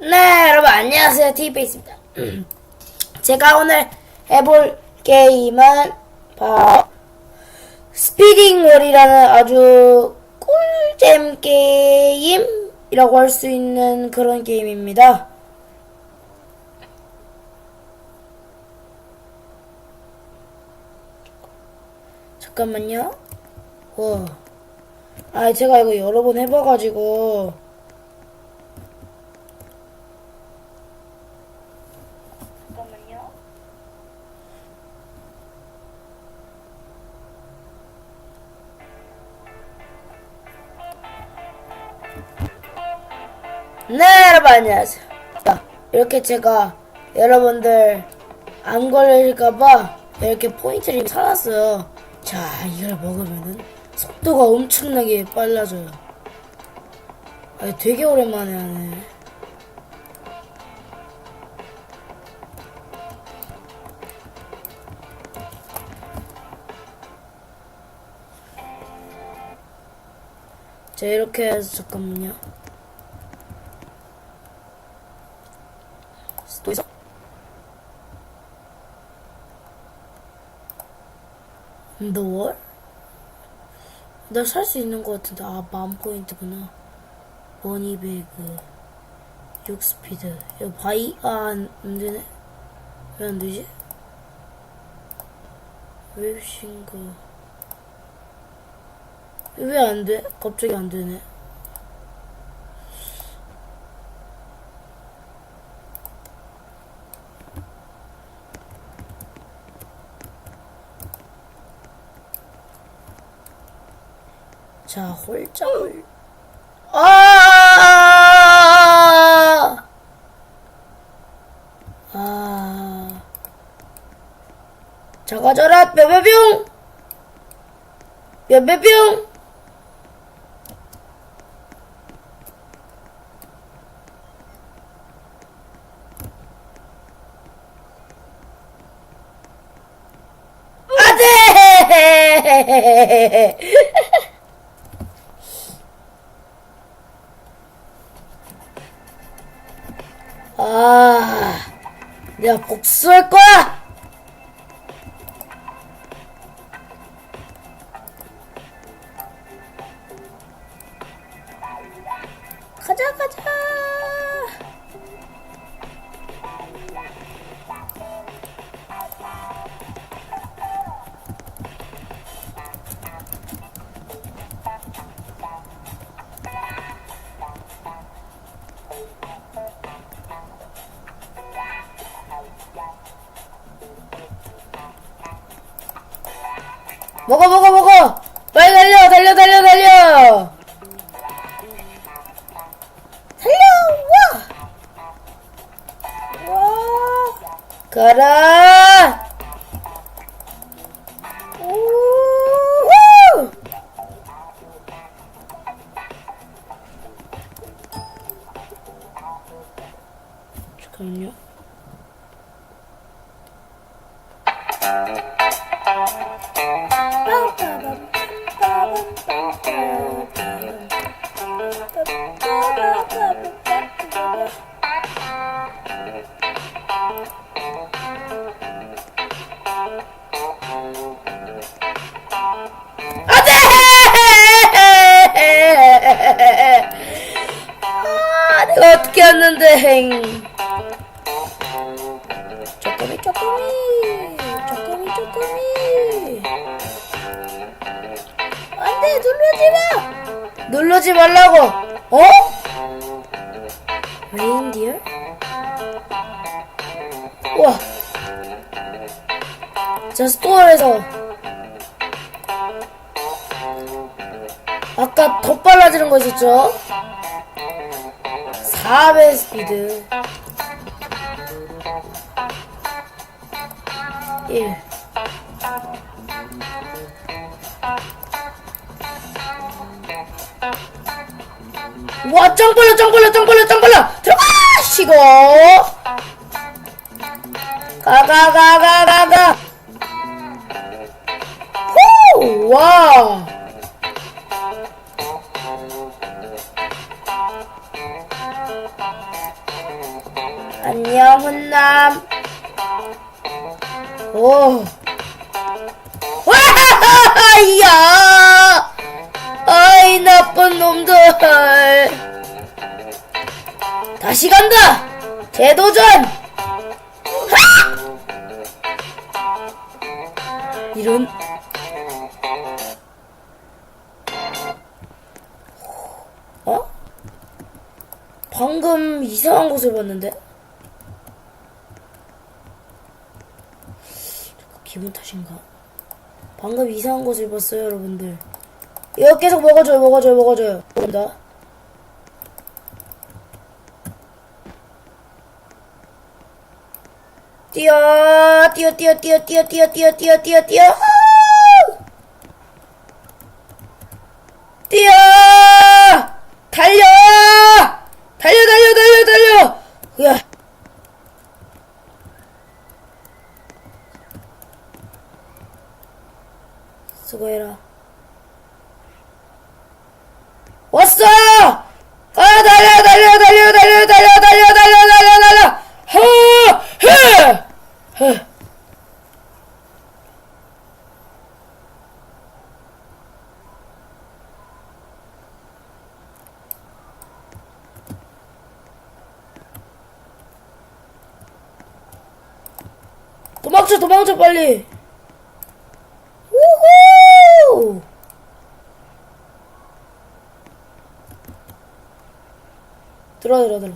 네, 여러분 안녕하세요. 티베이스입니다. 제가 오늘 해볼 게임은 바로 스피딩월이라는 아주 꿀잼 게임이라고 할 수 있는 그런 게임입니다. 잠깐만요. 와. 아, 제가 이거 여러 번 해봐가지고. 여러분 안녕하세요. 자, 이렇게 제가 여러분들 안 걸릴까봐 이렇게 포인트를 사놨어요. 자, 이걸 먹으면은 속도가 엄청나게 빨라져요. 아, 되게 오랜만에 하네. 자, 이렇게 해서 잠깐만요. 또 있어? 너 월? 나 살 수 있는 것 같은데. 아 만 포인트구나. 머니베이그. 6스피드. 이거 바이? 아 안 되네. 왜 안 되지? 웹싱그 왜안 돼? 갑자기 안 되네 자, 홀짝을. 아! 아. 자, 가져라, 뼈뼈뿅! 뼈뼈뿅! 안 돼! 내가 복수할 거야! 먹어, 먹어, 먹어! 빨리 달려, 달려, 달려, 달려! 달려! 와! 와! 가라! 아, 어떻게 했는데? 쪼꼬미, 쪼꼬미, 쪼꼬미, 쪼꼬미. 안돼, 누르지 마. 누르지 말라고. 어? 레인디어? 우와. 자, 스토어에서 아까 더 빨라지는 거 있었죠? 4배 스피드 1 와, 짱빨라, 짱빨라, 짱빨라, 짱빨라! 들어가! 쉬고! 가, 가, 가, 가, 가, 가! 후! 와! 안녕, 훈남. 오. 와! 야! 아이, 나쁜 놈들. 다시 간다! 재도전! 이런. 어? 방금 이상한 곳을 봤는데? 기분 탓인가? 방금 이상한 곳을 봤어요, 여러분들. 이거 계속 먹어줘요, 먹어줘요, 먹어줘요. 먹는다. 뛰어, 뛰어, 뛰어, 뛰어, 뛰어, 뛰어, 뛰어, 뛰어, 뛰어, 뛰어. 후! 뛰어! 달려! 달려, 달려, 달려, 달려! 으아. 수고해라. 왔어! 도망쳐, 빨리! 우후! 들어, 들어, 들어.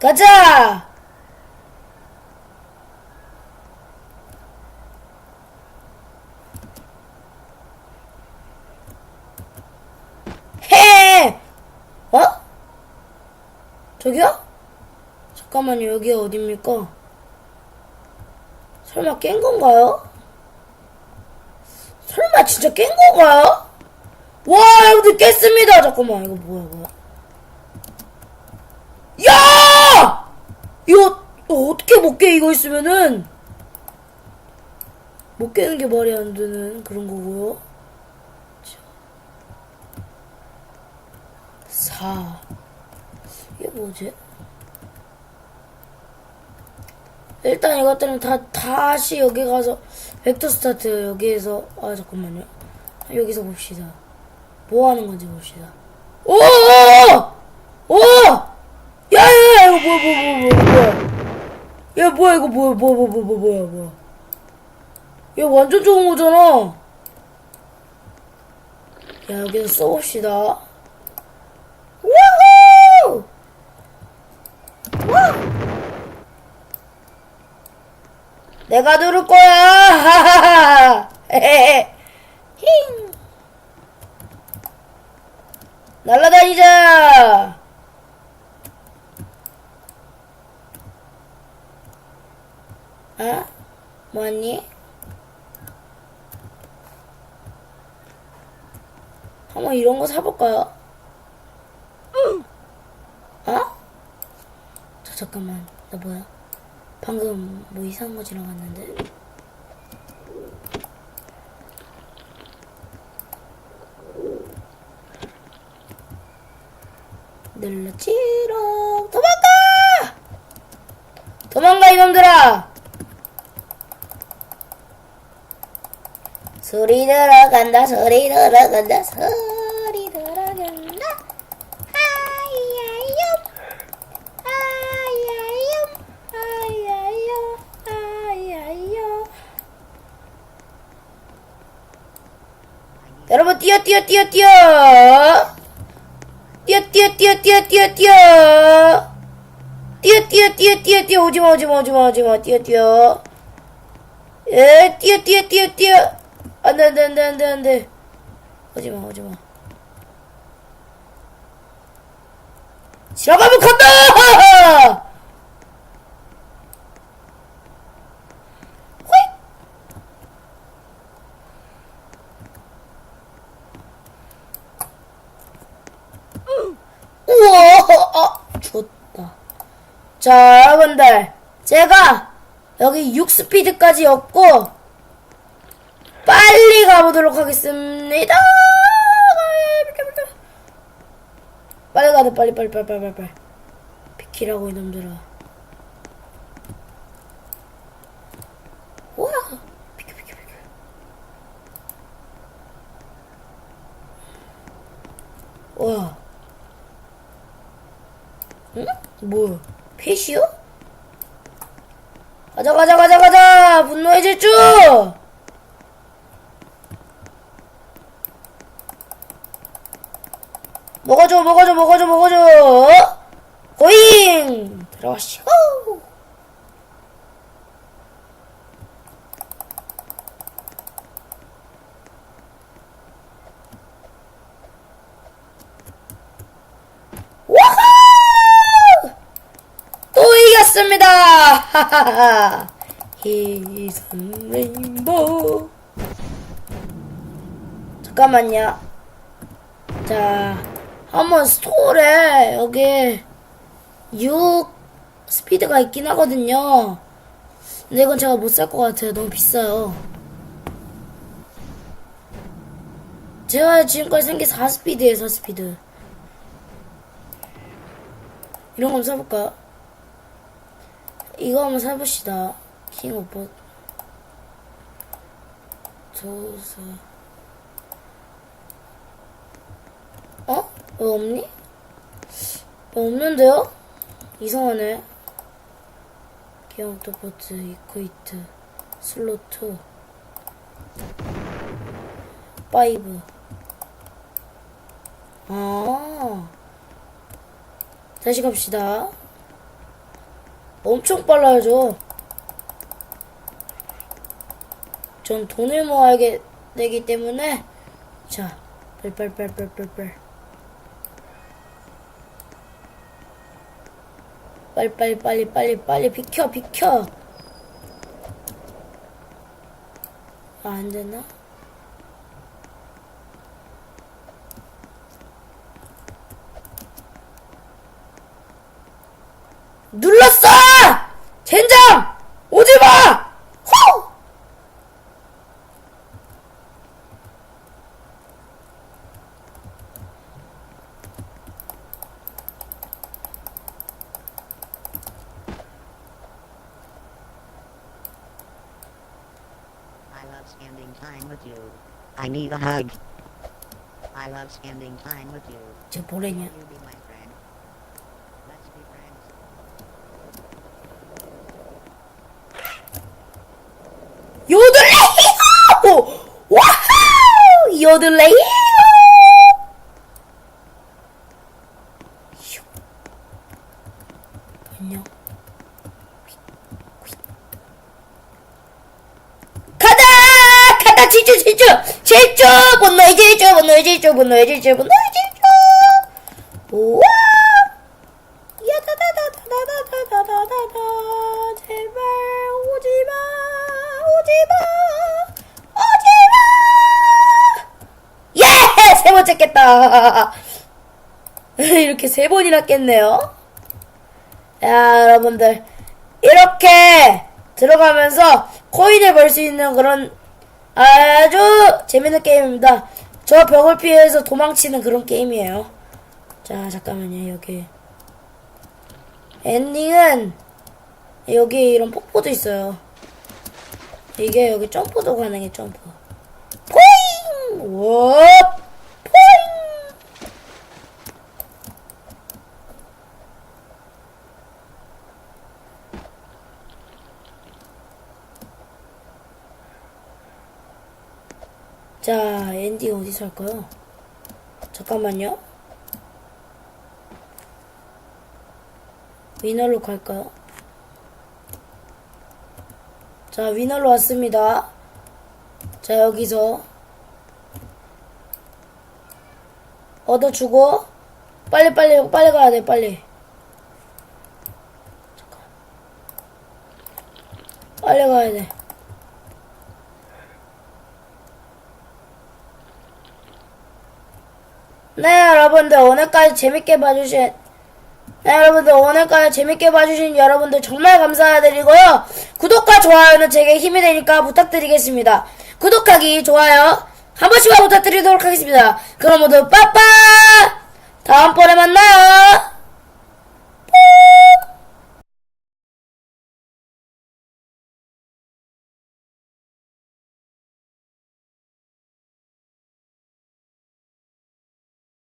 가자! 해! 어? 저기요? 잠깐만요, 여기가 어딥니까? 설마 깬 건가요? 설마 진짜 깬 건가요? 와, 여러분들 깼습니다! 잠깐만, 이거 뭐야, 뭐야. 야! 이거, 어떻게 못 깨, 이거 있으면은? 못 깨는 게 말이 안 되는 그런 거고요. 자. 4. 이게 뭐지? 일단 이것들은 다, 다시 여기 가서, 벡터 스타트 여기에서, 아, 잠깐만요. 여기서 봅시다. 뭐 하는 건지 봅시다. 오! 오! 야, 야, 야, 이거 뭐야, 뭐야, 뭐야, 뭐야. 야, 뭐야, 이거 뭐야, 뭐야, 뭐야, 뭐야, 뭐야, 뭐야. 야, 완전 좋은 거잖아. 야, 여기서 써봅시다. 우후! 와! 내가 누를 거야! 힝! 날라다니자! 어? 뭐니? 한번 이런 거 사볼까요? 어? 저 잠깐만 나 뭐야? 방금 뭐 이상한 거 지나갔는데 늘러치러 도망가! 도망가 이놈들아! 소리 들어간다 소리 들어간다 소리 들어간다 아이야요 아이야요 아이야요 아이야요 여러분 뛰어 뛰어 뛰어 뛰어 뛰어 뛰어 뛰어 뛰어 뛰어 뛰어 뛰어 뛰어 뛰어 뛰어 뛰어 오지마 오지마 오지마 오지마 뛰어 뛰어 에 뛰어 뛰어 뛰어 뛰어 안돼 안돼 안돼 안돼 안돼 오지마 오지마 지나가면 간다 호잇! 우와 아 좋다 자 여러분들 제가 여기 6스피드까지 였고 빨리 가보도록 하겠습니다. 빨리 가자 빨리 빨리 빨리 빨리 빨리. 빨리 비키라고 이놈들아 와. 응? 뭐야? 펫이요? 가자, 가자, 가자, 가자! 분노의 질주! 먹어줘, 먹어줘, 먹어줘, 먹어줘! 고잉! 들어가시오! 와하! 또 이겼습니다! 하하하! 희선 레인보우. 잠깐만요. 자, 한번 스토어에 여기 6 스피드가 있긴 하거든요. 근데 이건 제가 못 살 것 같아요. 너무 비싸요. 제가 지금까지 생긴 4스피드에요, 4스피드. 이런 거 한번 사볼까요? 이거 한번 사봅시다. 킹 오브 조사 어? 왜 없니? 왜 없는데요? 이상하네. 킹 오토포트 이코이트 슬로트 파이브 아 다시 갑시다. 엄청 빨라요, 저. 전 돈을 모아야 되기 때문에, 자, 빨빨빨빨빨빨. 빨리, 빨리, 빨리, 빨리, 빨리, 비켜, 비켜. 아, 안 되나? 눌렀어! love spending time with you. I need a hug. I love spending time with you. 쟤 뭐래냐? Will you be my friend? Let's be friends. 요들레이호! 와우! 요들레이 질주! 분노의 질주! 분노의 질주! 우와! 야다다다다다다다다다 제발 오지마 오지마 오지마 예! 세 번째 깼다 이렇게 세 번이나 깼네요 야 여러분들 이렇게 들어가면서 코인을 벌 수 있는 그런 아주 재밌는 게임입니다 저 벽을 피해서 도망치는 그런 게임이에요 자 잠깐만요 여기 엔딩은 여기 이런 폭포도 있어요. 이게 여기 점프도 가능해 점프. 포잉! 워! 포잉! 자, 엔딩 어디서 할까요? 잠깐만요. 위너로 갈까요? 자, 위너로 왔습니다. 자, 여기서 얻어주고 빨리 빨리 빨리 가야 돼, 빨리. 빨리 가야 돼. 네, 여러분들 오늘까지 재밌게 봐주신 네, 여러분들 오늘까지 재밌게 봐주신 여러분들 정말 감사드리고요. 구독과 좋아요는 제게 힘이 되니까 부탁드리겠습니다. 구독하기, 좋아요 한 번씩만 부탁드리도록 하겠습니다. 그럼 모두 빠빠! 다음번에 만나요!